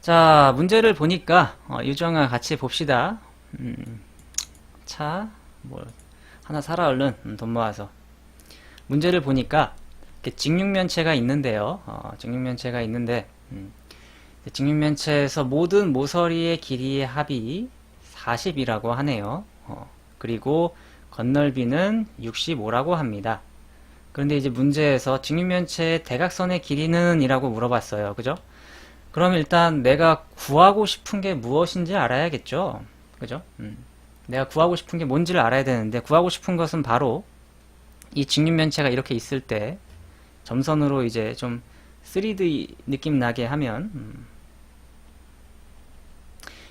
자, 문제를 보니까 어, 유정아 같이 봅시다. 음, 차, 뭐 하나 사라 얼른 음, 돈 모아서. 문제를 보니까 직육면체가 있는데요. 어, 직육면체가 있는데 음, 직육면체에서 모든 모서리의 길이의 합이 40이라고 하네요. 어, 그리고 건널비는 65라고 합니다. 그런데 이제 문제에서 직육면체의 대각선의 길이는 이라고 물어봤어요. 그죠? 그럼 일단 내가 구하고 싶은 게 무엇인지 알아야겠죠? 그죠? 음. 내가 구하고 싶은 게 뭔지를 알아야 되는데 구하고 싶은 것은 바로 이 직육면체가 이렇게 있을 때 점선으로 이제 좀 3D 느낌 나게 하면 음.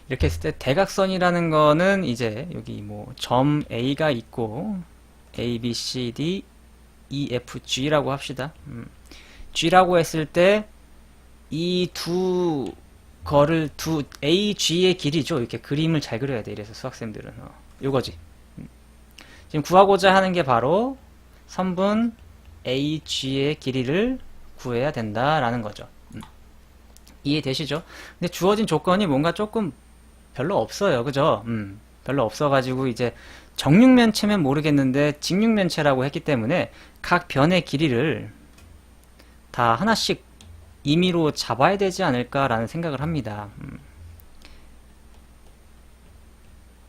이렇게 했을 때 대각선이라는 거는 이제 여기 뭐 점 A가 있고 A, B, C, D, E, F, G라고 합시다. 음. G라고 했을 때 이 두 거를 두 A, G의 길이죠. 이렇게 그림을 잘 그려야 돼. 이래서 수학생들은 어, 요거지. 음. 지금 구하고자 하는 게 바로 선분 A, G의 길이를 구해야 된다라는 거죠. 음. 이해되시죠? 근데 주어진 조건이 뭔가 조금 별로 없어요. 그죠? 음, 별로 없어가지고 이제 정육면체면 모르겠는데 직육면체라고 했기 때문에 각 변의 길이를 다 하나씩 임의로 잡아야 되지 않을까라는 생각을 합니다. 음.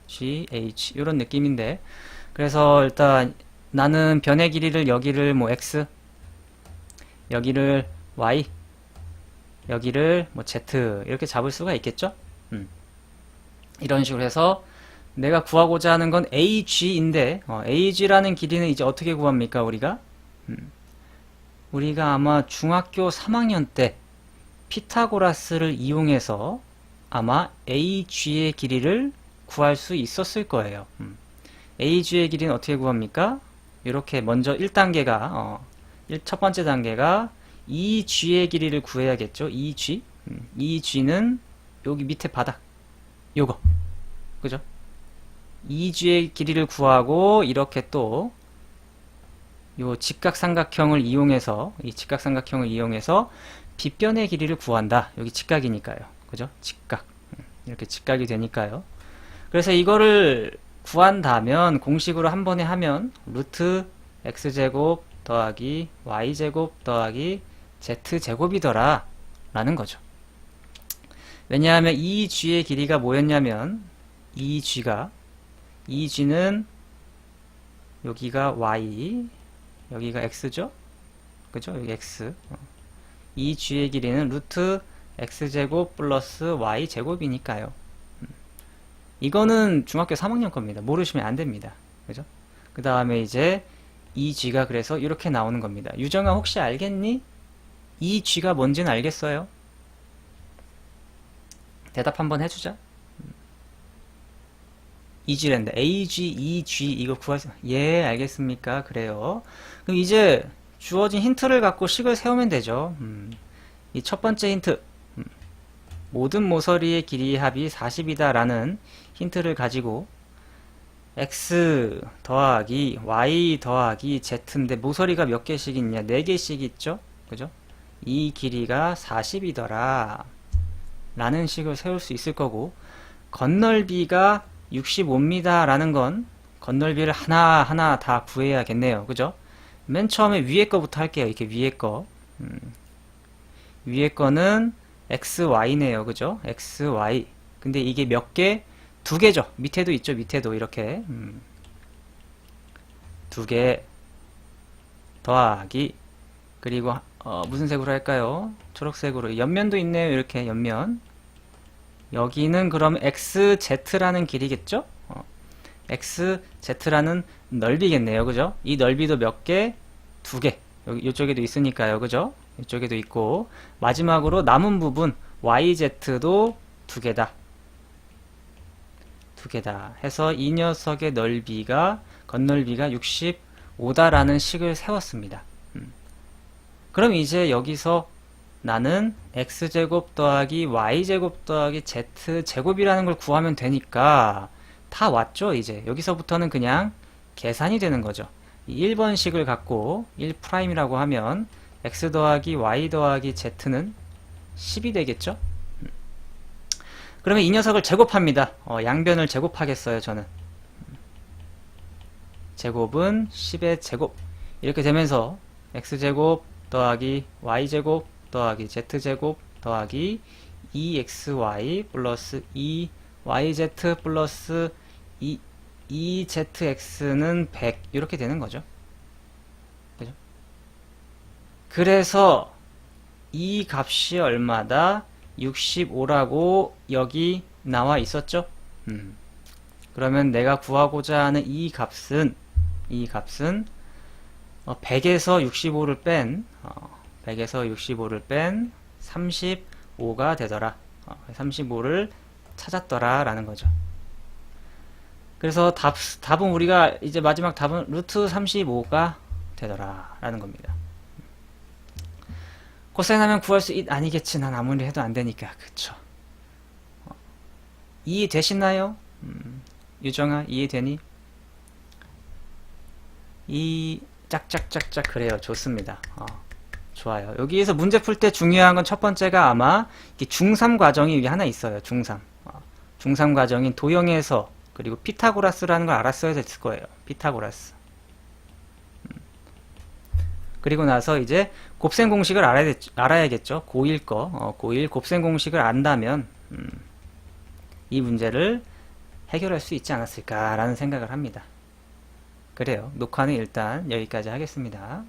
G, H 이런 느낌인데 그래서 일단 나는 변의 길이를 여기를 뭐 X 여기를 Y 여기를 뭐 Z 이렇게 잡을 수가 있겠죠? 음. 이런 식으로 해서 내가 구하고자 하는 건 AG인데 어, AG라는 길이는 이제 어떻게 구합니까 우리가? 음. 우리가 아마 중학교 3학년 때 피타고라스를 이용해서 아마 AG의 길이를 구할 수 있었을 거예요. 음. AG의 길이는 어떻게 구합니까? 이렇게 먼저 1단계가 어, 첫 번째 단계가 EG의 길이를 구해야겠죠. EG. 음, EG는 여기 밑에 바닥. 요거. 그죠? EG의 길이를 구하고 이렇게 또 요 직각삼각형을 이용해서 이 직각삼각형을 이용해서 빗변의 길이를 구한다. 여기 직각이니까요. 그죠? 직각. 음, 이렇게 직각이 되니까요. 그래서 이거를 구한다면 공식으로 한 번에 하면 루트 x제곱 더하기 y제곱 더하기 z제곱이더라 라는 거죠. 왜냐하면 이 g의 길이가 뭐였냐면 이 g가 이 g는 여기가 y 여기가 x죠? 그죠? 여기 x 어. 이 g의 길이는 루트 x제곱 플러스 y제곱이니까요. 음. 이거는 중학교 3학년 겁니다. 모르시면 안 됩니다. 그죠? 그 다음에 이제 이 g가 그래서 이렇게 나오는 겁니다. 유정아 혹시 알겠니? 이 g가 뭔지는 알겠어요? 대답 한번 해주자. 이지랜드 AG, EG 이거 구하세요. 예, 알겠습니까? 그래요. 그럼 이제 주어진 힌트를 갖고 식을 세우면 되죠. 음, 이 첫 번째 힌트. 음, 모든 모서리의 길이 합이 40이다 라는 힌트를 가지고 x 더하기 y 더하기 z인데 모서리가 몇 개씩 있냐? 4개씩 있죠? 그죠? 이 길이가 40이더라 라는 식을 세울 수 있을 거고 건널비가 65입니다 라는 건 건널비를 하나하나 다 구해야겠네요. 그죠? 맨 처음에 위에 거부터 할게요. 이렇게 위에 거. 음. 위에 거는 XY네요. 그죠? XY. 근데 이게 몇 개? 두 개죠. 밑에도 있죠. 밑에도 이렇게. 음. 두 개. 더하기. 그리고, 어, 무슨 색으로 할까요? 초록색으로. 옆면도 있네요. 이렇게 옆면. 여기는 그럼 XZ라는 길이겠죠? 어. XZ라는 넓이겠네요. 그죠? 이 넓이도 몇 개? 두 개. 여기 이쪽에도 있으니까요. 그죠? 이쪽에도 있고 마지막으로 남은 부분 YZ도 두 개다. 두 개다. 해서 이 녀석의 넓이가 건널비가 65다라는 식을 세웠습니다. 음. 그럼 이제 여기서 나는 x제곱 더하기 y제곱 더하기 z제곱이라는 걸 구하면 되니까 다 왔죠 이제 여기서부터는 그냥 계산이 되는 거죠 1번식을 갖고 1'이라고 하면 x 더하기 y 더하기 z는 10이 되겠죠 그러면 이 녀석을 제곱합니다. 어, 양변을 제곱하겠어요, 저는. 제곱은 10의 제곱. 이렇게 되면서 x제곱 더하기 y제곱 더하기 z제곱 더하기 2xy 플러스 2yz 플러스 2, 2zx는 100 이렇게 되는 거죠. 그죠? 그래서 이 값이 얼마다 65라고 여기 나와 있었죠? 음. 그러면 내가 구하고자 하는 이 값은 이 값은 어, 100에서 65를 뺀 어, 100에서 65를 뺀 35가 되더라. 어, 35를 찾았더라 라는 거죠. 그래서 답, 답은 우리가 이제 마지막 답은 루트 35가 되더라 라는 겁니다. 코사인 하면 구할 수 있, 아니겠지. 난 아무리 해도 안 되니까. 그쵸. 어, 이해되시나요? 음, 유정아, 이해되니? 이, 짝짝짝짝 그래요. 좋습니다. 어, 좋아요. 여기에서 문제 풀 때 중요한 건 첫 번째가 아마 중3 과정이 여기 하나 있어요. 중3. 어, 중3 과정인 도형에서 그리고 피타고라스라는 걸 알았어야 됐을 거예요. 피타고라스. 그리고 나서 이제 곱셈 공식을 알아야, 알아야겠죠. 고1 거, 어, 고1 곱셈 공식을 안다면, 음, 이 문제를 해결할 수 있지 않았을까라는 생각을 합니다. 그래요. 녹화는 일단 여기까지 하겠습니다.